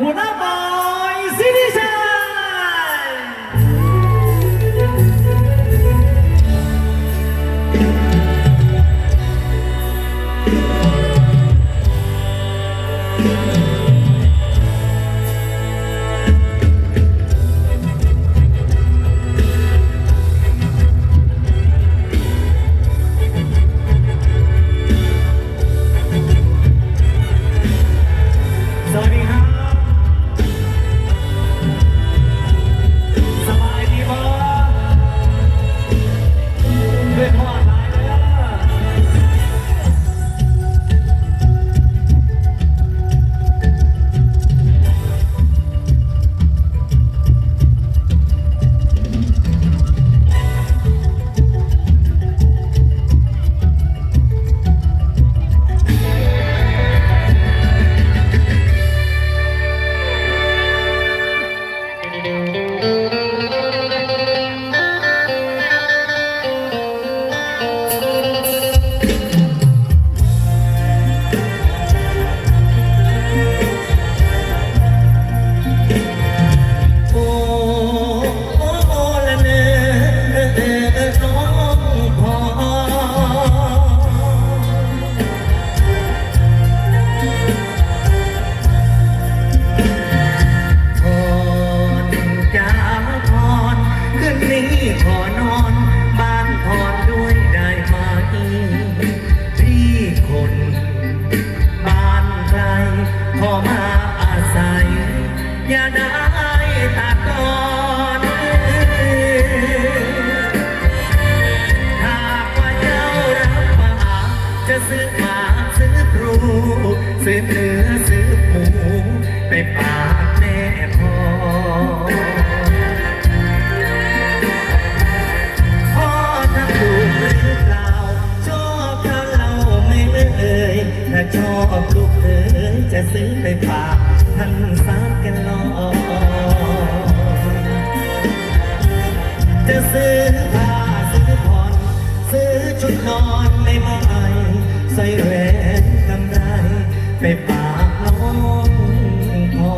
หัวหน้าบอ มาอาศัย อย่าได้ตัดตอนหากว่าเจ้ารับปาจะซื้อหมาซื้อครูซื้อเนื้อซื้อหมูไปฝากแม่พ่อพ่อทำถูกหรือเปล่าชอบ จะซื้อไปฝากท่านสามกันลอจะซื้อผ้าซื้อผ่อนซื้อชุดนอนไม่ใหม่ใส่แหวนกำไรไปฝากน้องพอ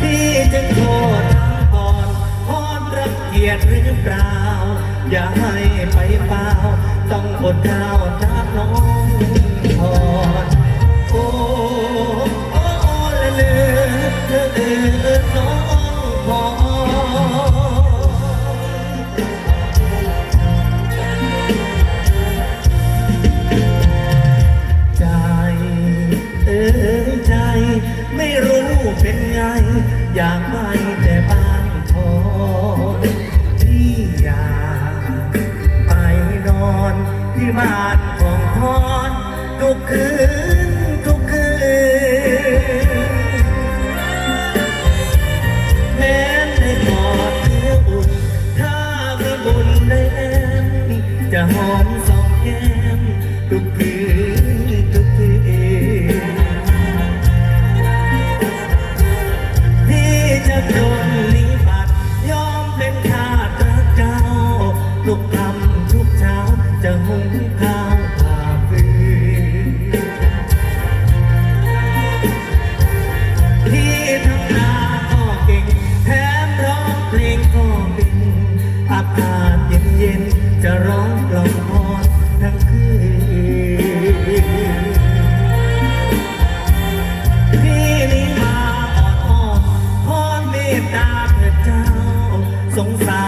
พี่จึงโทษทางก่อนพรรังเกียจหรือเปล่า อย่าให้ไปเปล่าต้องอดข้าวจากน้องพรโอ้โอ้ละ เลือเลือเลือน้องพรใจเอ้ยใจไม่รู้เป็นไง อยากไปแต่บ้านทอนที่อยากไปนอน ที่บ้านของพรทุกคืนทุกคืนแม้ในกอดเธออุ่น ถ้าเธอบุญได้แอมจะหอม ร้องกล่อมพรทั้งคืนพี่นี้มาออดออนพรเมตตาเถิดเจ้าสงสาร